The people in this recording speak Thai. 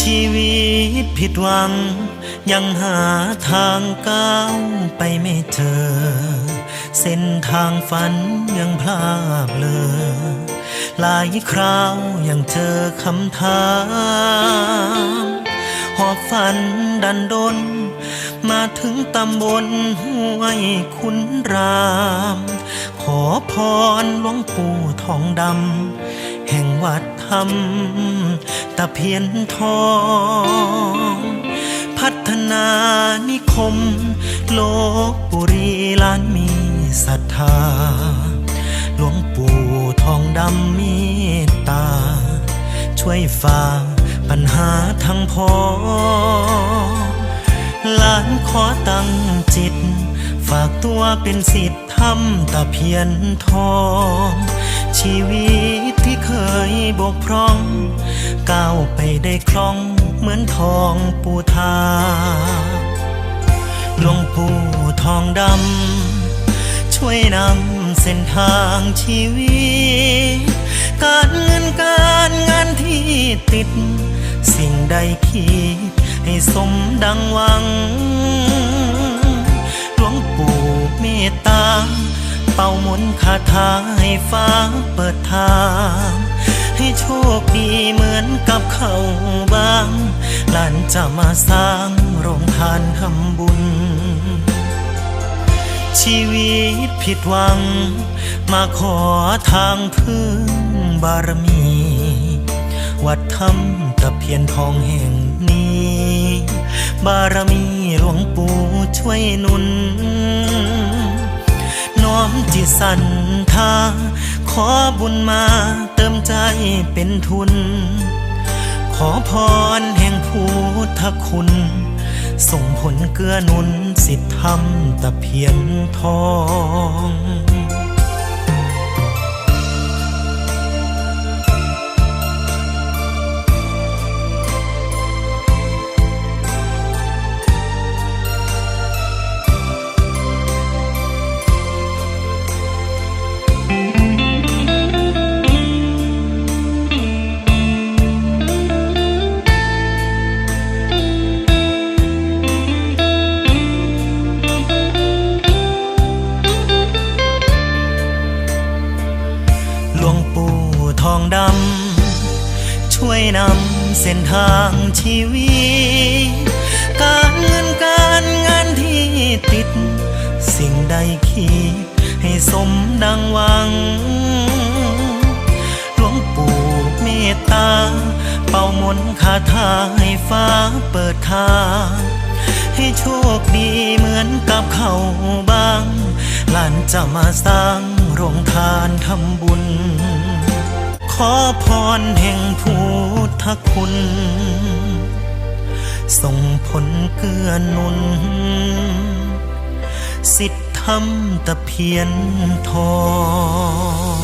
ชีวิตผิดหวัง ยังหาทางก้าวไปไม่เจอ เส้นทางฝันยังพลาดเลยหลายคราวยังเจอคำถามหอบฝันดันดน มาถึงตำบลห้วยคุณราม ขอพรหลวงปู่ทองดำ แห่งวัดธรรม ตะเพียนทอง พัฒนานิคม โลกปุรีล้านมีศรัทธา หลวงปู่ทองดำมีตา ช่วยฝ่าปัญหาทั้งพอลานขอตั้งจิต ฝากตัวเป็นสิทธิ์ทำตะเพียนทอง ชีวิตที่เคยบกพร่องก้าวไปได้คล่องเหมือนทองปูทาหลวงปู่ทองดำ ช่วยนำเส้นทางชีวิต การเงินการงานที่ติด สิ่งใดคิดให้สมดังหวัง หลวงปู่เมตตา เป่ามนคาถาให้ฟ้าเปิดทาง ให้โชคดีเหมือนกับเขาบ้างหลานจะมาสร้างโรงทานทำบุญ ชีวิตผิดหวัง มาขอทางพึ่งบารมี วัดธรรมตะเพียนทองแห่งนี้ บารมีหลวงปู่ช่วยนุนน้ อมจิตสันทาขอบุญมาเติมใจเป็นทุน ขอพรแห่งพุทธคุณ ส่งผลเกื้อหนุนสิทธิธรรมตะเพียนทอง องดำ ช่วยนำเส้นทางชีวิต การเงินการงานที่ติด สิ่งใดคิดให้สมดังหวัง หลวงปู่เมตตา เป่ามนคาถาให้ฟ้าเปิดทางให้โชคดีเหมือนกับเขาบ้างหลานจะมาสร้างโรงทานทำบุญ อพรแห่งพุทธคุณ ส่งผลเกื้อหนุน สิทธิธรรมตะเพียนทอง